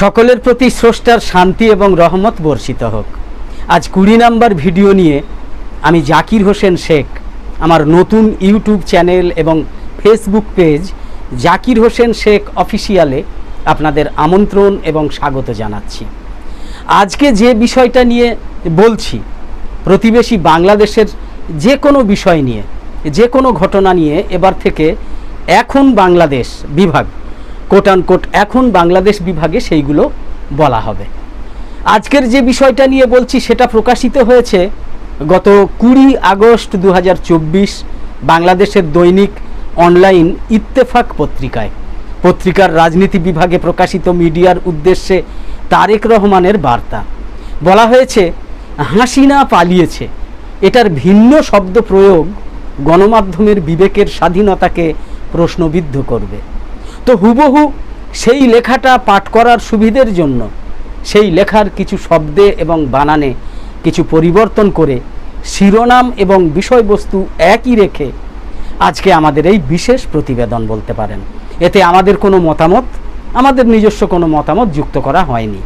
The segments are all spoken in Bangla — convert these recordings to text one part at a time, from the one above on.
সকলের প্রতি স্রষ্টার শান্তি এবং রহমত বর্ষিত হোক। আজ কুড়ি নাম্বার ভিডিও নিয়ে আমি জাকির হোসেন শেখ, আমার নতুন ইউটিউব চ্যানেল এবং ফেসবুক পেজ জাকির হোসেন শেখ অফিসিয়ালে আপনাদের আমন্ত্রণ এবং স্বাগত জানাচ্ছি। আজকে যে বিষয়টা নিয়ে বলছি, প্রতিবেশী বাংলাদেশের যে কোনো বিষয় নিয়ে, যে কোনো ঘটনা নিয়ে, এবার থেকে এখন বাংলাদেশ বিভাগ কোট কোট এখন বাংলাদেশ বিভাগে সেইগুলো বলা হবে। আজকের যে বিষয়টা নিয়ে বলছি, সেটা প্রকাশিত হয়েছে গত কুড়ি আগস্ট দু হাজার চব্বিশ বাংলাদেশের দৈনিক অনলাইন ইত্তেফাক পত্রিকায়। পত্রিকার রাজনীতি বিভাগে প্রকাশিত মিডিয়ার উদ্দেশ্যে তারেক রহমানের বার্তা। বলা হয়েছে হাসিনা পালিয়েছে। এটার ভিন্ন শব্দ প্রয়োগ গণমাধ্যমের বিবেকের স্বাধীনতাকে প্রশ্নবিদ্ধ করবে। তো হুবহু সেই লেখাটা পাঠ করার সুবিধের জন্য। সেই লেখার কিছু শব্দে এবং বানানে কিছু পরিবর্তন করে শিরোনাম এবং বিষয়বস্তু একই রেখে আজকে আমাদের এই বিশেষ প্রতিবেদন বলতে পারেন। এতে আমাদের কোনো মতামত, আমাদের নিজস্ব কোনো মতামত যুক্ত করা হয়নি।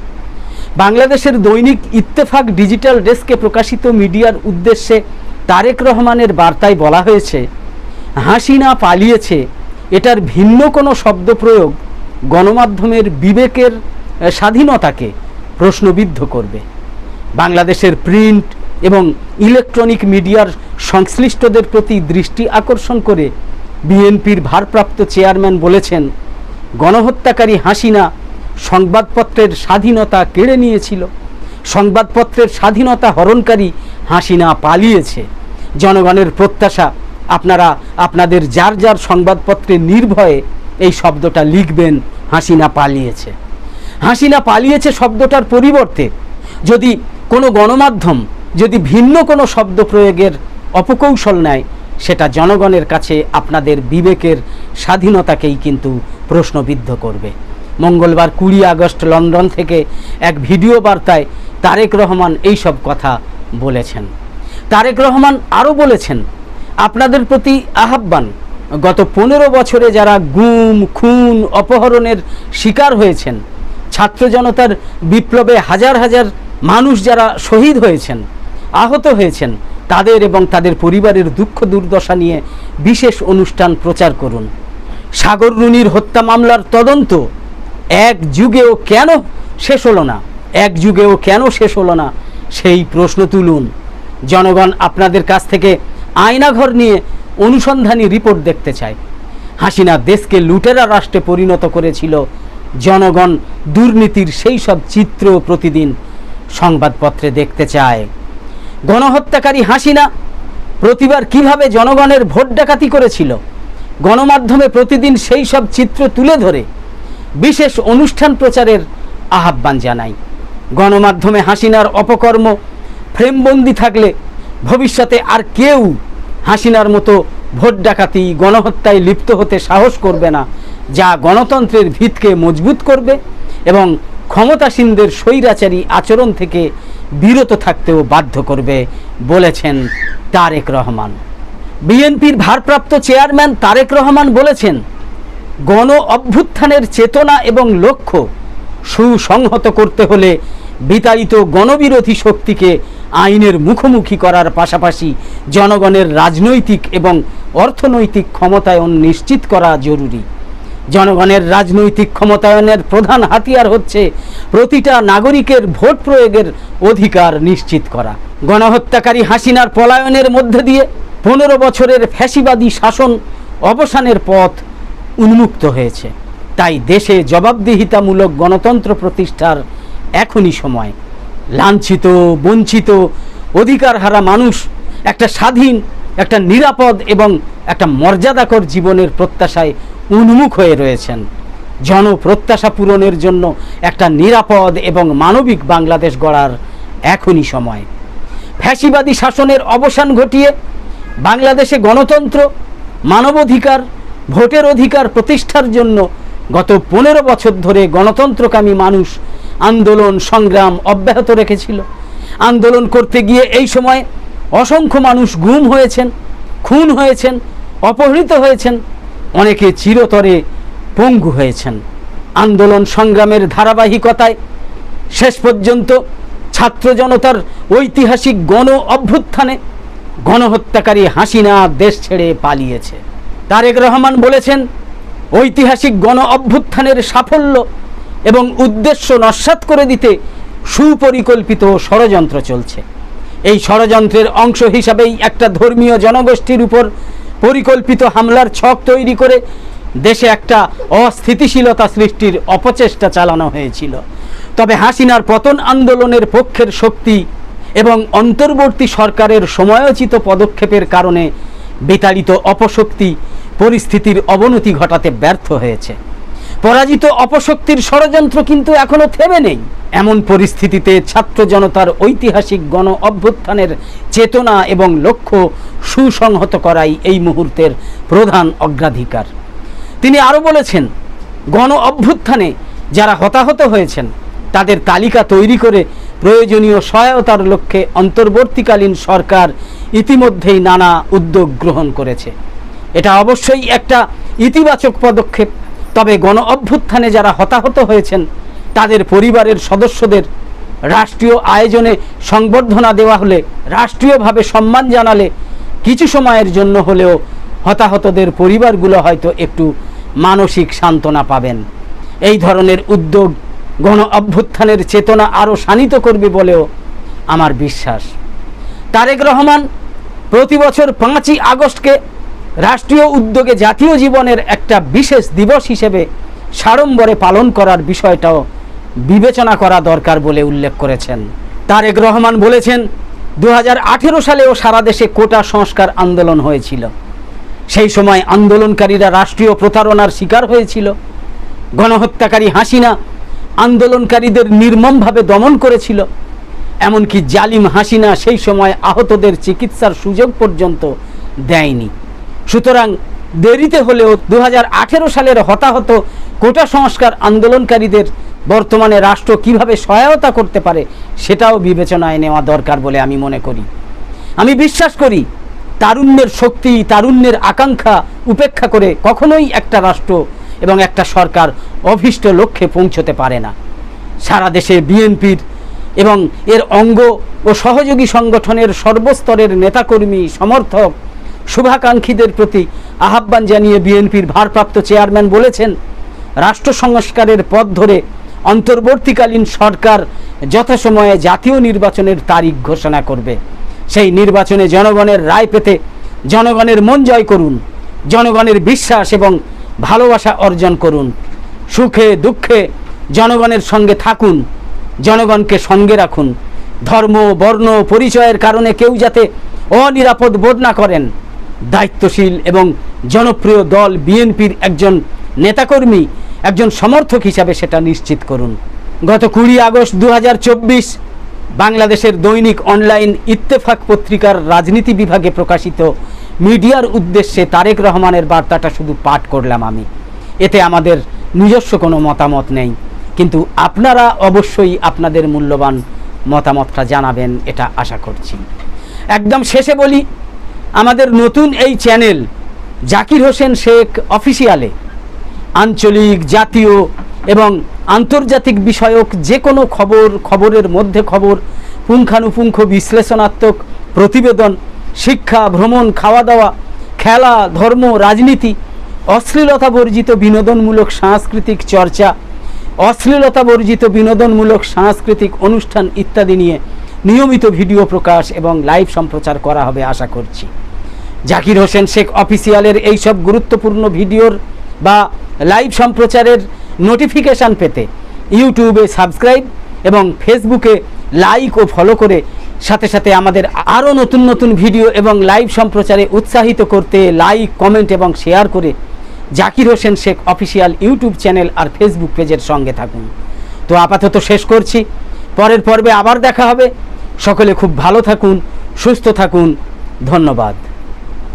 বাংলাদেশের দৈনিক ইত্তেফাক ডিজিটাল ডেস্কে প্রকাশিত মিডিয়ার উদ্দেশ্যে তারেক রহমানের বার্তায় বলা হয়েছে হাসিনা পালিয়েছে এটার ভিন্ন কোনো শব্দ প্রয়োগ গণমাধ্যমের বিবেকের স্বাধীনতাকে প্রশ্নবিদ্ধ করবে। বাংলাদেশের প্রিন্ট এবং ইলেকট্রনিক মিডিয়ার সংশ্লিষ্টদের প্রতি দৃষ্টি আকর্ষণ করে বিএনপির ভারপ্রাপ্ত চেয়ারম্যান বলেছেন, গণহত্যাকারী হাসিনা সংবাদপত্রের স্বাধীনতা কেড়ে নিয়েছিল। সংবাদপত্রের স্বাধীনতা হরণকারী হাসিনা পালিয়েছে। জনগণের প্রত্যাশা আপনারা আপনাদের যার যার সংবাদপত্রে নির্ভয়ে এই শব্দটা লিখবেন, হাসিনা পালিয়েছে। হাসিনা পালিয়েছে শব্দটার পরিবর্তে যদি কোনো গণমাধ্যম, যদি ভিন্ন কোনো শব্দ প্রয়োগের অপকৌশল নেয়, সেটা জনগণের কাছে আপনাদের বিবেকের স্বাধীনতাকেই কিন্তু প্রশ্নবিদ্ধ করবে। মঙ্গলবার কুড়ি আগস্ট লন্ডন থেকে এক ভিডিও বার্তায় তারেক রহমান এই সব কথা বলেছেন। তারেক রহমান আরও বলেছেন আপনাদের প্রতি আহ্বান, গত পনেরো বছরে যারা গুম, খুন, অপহরণের শিকার হয়েছেন, ছাত্র জনতার বিপ্লবে হাজার হাজার মানুষ যারা শহীদ হয়েছেন, আহত হয়েছেন, তাদের এবং তাদের পরিবারের দুঃখ দুর্দশা নিয়ে বিশেষ অনুষ্ঠান প্রচার করুন। সাগর রুনির হত্যা মামলার তদন্ত এক যুগেও কেন শেষ হলো না? এক যুগেও কেন শেষ হলো না? সেই প্রশ্ন তুলুন। জনগণ আপনাদের কাছ থেকে আয়নাঘর নিয়ে অনুসন্ধানী রিপোর্ট দেখতে চায়। হাসিনা দেশকে লুটেরা রাষ্ট্রে পরিণত করেছিল। জনগণ দুর্নীতির সেই সব চিত্র প্রতিদিন সংবাদপত্রে দেখতে চায়। গণহত্যাকারী হাসিনা প্রতিবার কীভাবে জনগণের ভোট ডাকাতি করেছিল, গণমাধ্যমে প্রতিদিন সেই সব চিত্র তুলে ধরে, বিশেষ অনুষ্ঠান প্রচারের আহ্বান জানাই গণমাধ্যমে হাসিনার অপকর্ম, ফ্রেমবন্দি থাকলে ভবিষ্যতে আর কেউ হাসিনার মতো ভোট ডাকাতি, গণহত্যায় লিপ্ত হতে সাহস করবে না, যা গণতন্ত্রের ভিতকে মজবুত করবে এবং ক্ষমতাসীনদের স্বৈরাচারী আচরণ থেকে বিরত থাকতেও বাধ্য করবে, বলেছেন তারেক রহমান। বিএনপির ভারপ্রাপ্ত চেয়ারম্যান তারেক রহমান বলেছেন, গণ অভ্যুত্থানের চেতনা এবং লক্ষ্য সুসংহত করতে হলে বিতাড়িত গণবিরোধী শক্তিকে আইনের মুখোমুখি করার পাশাপাশি জনগণের রাজনৈতিক এবং অর্থনৈতিক ক্ষমতায়ন নিশ্চিত করা জরুরি। জনগণের রাজনৈতিক ক্ষমতায়নের প্রধান হাতিয়ার হচ্ছে প্রতিটা নাগরিকের ভোট প্রয়োগের অধিকার নিশ্চিত করা। গণহত্যাকারী হাসিনার পলায়নের মধ্যে দিয়ে পনেরো বছরের ফ্যাসিবাদী শাসন অবসানের পথ উন্মুক্ত হয়েছে। তাই দেশে জবাবদিহিতামূলক গণতন্ত্র প্রতিষ্ঠার এখনই সময়। লাঞ্ছিত, বঞ্চিত, অধিকার হারা মানুষ, একটা স্বাধীন, একটা নিরাপদ এবং একটা মর্যাদাকর জীবনের প্রত্যাশায় উন্মুখ হয়ে রয়েছেন। জনপ্রত্যাশা পূরণের জন্য একটা নিরাপদ এবং মানবিক বাংলাদেশ গড়ার এখনই সময়। ফ্যাসিবাদী শাসনের অবসান ঘটিয়ে বাংলাদেশে গণতন্ত্র, মানবাধিকার, ভোটের অধিকার প্রতিষ্ঠার জন্য গত পনেরো বছর ধরে গণতন্ত্রকামী মানুষ আন্দোলন, সংগ্রাম অব্যাহত রেখেছিল। আন্দোলন করতে গিয়ে এই সময় অসংখ্য মানুষ গুম হয়েছেন, খুন হয়েছেন, অপহৃত হয়েছেন, অনেকে চিরতরে পঙ্গু হয়েছেন। আন্দোলন সংগ্রামের ধারাবাহিকতায় শেষ পর্যন্ত ছাত্র জনতার ঐতিহাসিক গণ অভ্যুত্থানে গণহত্যাকারী হাসিনা দেশ ছেড়ে পালিয়েছে। তারেক রহমান বলেছেন, ঐতিহাসিক গণ অভ্যুত্থানের সাফল্য এবং উদ্দেশ্য নস্যাৎ করে দিতে সুপরিকল্পিত ষড়যন্ত্র চলছে। এই ষড়যন্ত্রের অংশ হিসাবেই একটা ধর্মীয় জনগোষ্ঠীর উপর পরিকল্পিত হামলার ছক তৈরি করে দেশে একটা অস্থিতিশীলতা সৃষ্টির অপচেষ্টা চালানো হয়েছিল। তবে হাসিনার পতন আন্দোলনের পক্ষের শক্তি এবং অন্তর্বর্তী সরকারের সময়োচিত পদক্ষেপের কারণে বিতাড়িত অপশক্তি পরিস্থিতির অবনতি ঘটাতে ব্যর্থ হয়েছে। পরাজিত অপশক্তির ষড়যন্ত্র কিন্তু এখনও থেমে নেই। এমন পরিস্থিতিতে ছাত্র জনতার ঐতিহাসিক গণ অভ্যুত্থানের চেতনা এবং লক্ষ্য সুসংহত করাই এই মুহূর্তের প্রধান অগ্রাধিকার। তিনি আরও বলেছেন, গণ অভ্যুত্থানে যারা হতাহত হয়েছেন, তাদের তালিকা তৈরি করে প্রয়োজনীয় সহায়তার লক্ষ্যে অন্তর্বর্তীকালীন সরকার ইতিমধ্যেই নানা উদ্যোগ গ্রহণ করেছে। এটা অবশ্যই একটা ইতিবাচক পদক্ষেপ। তবে গণ অভ্যুত্থানে যারা হতাহত হয়েছেন, তাদের পরিবারের সদস্যদের রাষ্ট্রীয় আয়োজনে সংবর্ধনা দেওয়া হলে, রাষ্ট্রীয়ভাবে সম্মান জানালে কিছু সময়ের জন্য হলেও হতাহতদের পরিবারগুলো হয়তো একটু মানসিক সান্ত্বনা পাবেন। এই ধরনের উদ্যোগ গণ অভ্যুত্থানের চেতনা আরও শানিত করবে বলেও আমার বিশ্বাস। তারেক রহমান প্রতি বছর পাঁচই আগস্টকে রাষ্ট্রীয় উদ্যোগে জাতীয় জীবনের একটা বিশেষ দিবস হিসেবে সাড়ম্বরে পালন করার বিষয়টাও বিবেচনা করা দরকার বলে উল্লেখ করেছেন। তারেক রহমান বলেছেন দু হাজার আঠেরো সালেও সারা দেশে কোটা সংস্কার আন্দোলন হয়েছিল। সেই সময় আন্দোলনকারীরা রাষ্ট্রীয় প্রতারণার শিকার হয়েছিল। গণহত্যাকারী হাসিনা আন্দোলনকারীদের নির্মমভাবে দমন করেছিল। এমনকি জালিম হাসিনা সেই সময় আহতদের চিকিৎসার সুযোগ পর্যন্ত দেয়নি। সুতরাং দেরিতে হলেও দু হাজার আঠেরো সালের হতাহত কোটা সংস্কার আন্দোলনকারীদের বর্তমানে রাষ্ট্র কীভাবে সহায়তা করতে পারে সেটাও বিবেচনায় নেওয়া দরকার বলে আমি মনে করি। আমি বিশ্বাস করি তারুণ্যের শক্তি, তারুণ্যের আকাঙ্ক্ষা উপেক্ষা করে কখনোই একটা রাষ্ট্র এবং একটা সরকার অভীষ্ট লক্ষ্যে পৌঁছতে পারে না। সারা দেশে বিএনপির এবং এর অঙ্গ ও সহযোগী সংগঠনের সর্বস্তরের নেতাকর্মী, সমর্থক শুভাকাঙ্ক্ষীদের প্রতি আহ্বান জানিয়ে বিএনপির ভারপ্রাপ্ত চেয়ারম্যান বলেছেন, রাষ্ট্র সংস্কারের পথ ধরে অন্তর্বর্তীকালীন সরকার যথাসময়ে জাতীয় নির্বাচনের তারিখ ঘোষণা করবে। সেই নির্বাচনে জনগণের রায় পেতে জনগণের মন জয় করুন, জনগণের বিশ্বাস এবং ভালোবাসা অর্জন করুন। সুখে দুঃখে জনগণের সঙ্গে থাকুন, জনগণকে সঙ্গে রাখুন। ধর্ম, বর্ণ, পরিচয়ের কারণে কেউ যাতে অনিরাপদ বোধ না করেন দায়িত্বশীল এবং জনপ্রিয় দল বিএনপির একজন নেতাকর্মী, একজন সমর্থক হিসাবে সেটা নিশ্চিত করুন। গত কুড়ি আগস্ট দু হাজার চব্বিশ বাংলাদেশের দৈনিক অনলাইন ইত্তেফাক পত্রিকার রাজনীতি বিভাগে প্রকাশিত মিডিয়ার উদ্দেশ্যে তারেক রহমানের বার্তাটা শুধু পাঠ করলাম আমি। এতে আমাদের নিজস্ব কোনো মতামত নেই। কিন্তু আপনারা অবশ্যই আপনাদের মূল্যবান মতামতটা জানাবেন, এটা আশা করছি। একদম শেষে বলি আমাদের নতুন এই চ্যানেল জাকির হোসেন শেখ অফিসিয়ালে। আঞ্চলিক, জাতীয় এবং আন্তর্জাতিক বিষয়ক যে কোনো খবর, খবরের মধ্যে খবর, পুঙ্খানুপুঙ্খ বিশ্লেষণাত্মক প্রতিবেদন, শিক্ষা, ভ্রমণ খাওয়া দাওয়া খেলা, ধর্ম, রাজনীতি অশ্লীলতা বর্জিত বিনোদনমূলক সাংস্কৃতিক চর্চা অশ্লীলতা বর্জিত বিনোদনমূলক সাংস্কৃতিক অনুষ্ঠান ইত্যাদি নিয়ে নিয়মিত ভিডিও প্রকাশ এবং লাইভ সম্প্রচার করা হবে আশা করছি। জাকির হোসেন শেখ অফিসিয়ালের এইসব গুরুত্বপূর্ণ ভিডিওর বা লাইভ সম্প্রচারের নোটিফিকেশান পেতে ইউটিউবে সাবস্ক্রাইব এবং ফেসবুকে লাইক ও ফলো করে সাথে সাথে আমাদের আরও নতুন নতুন ভিডিও এবং লাইভ সম্প্রচারে উৎসাহিত করতে লাইক, কমেন্ট এবং শেয়ার করে Zakir Hossain Sheikh official YouTube channel আর ফেসবুক পেজের সঙ্গে থাকুন। তো আপাতত শেষ করছি। পরের পর্বে আবার দেখা হবে। সকলে খুব ভালো থাকুন সুস্থ থাকুন ধন্যবাদ।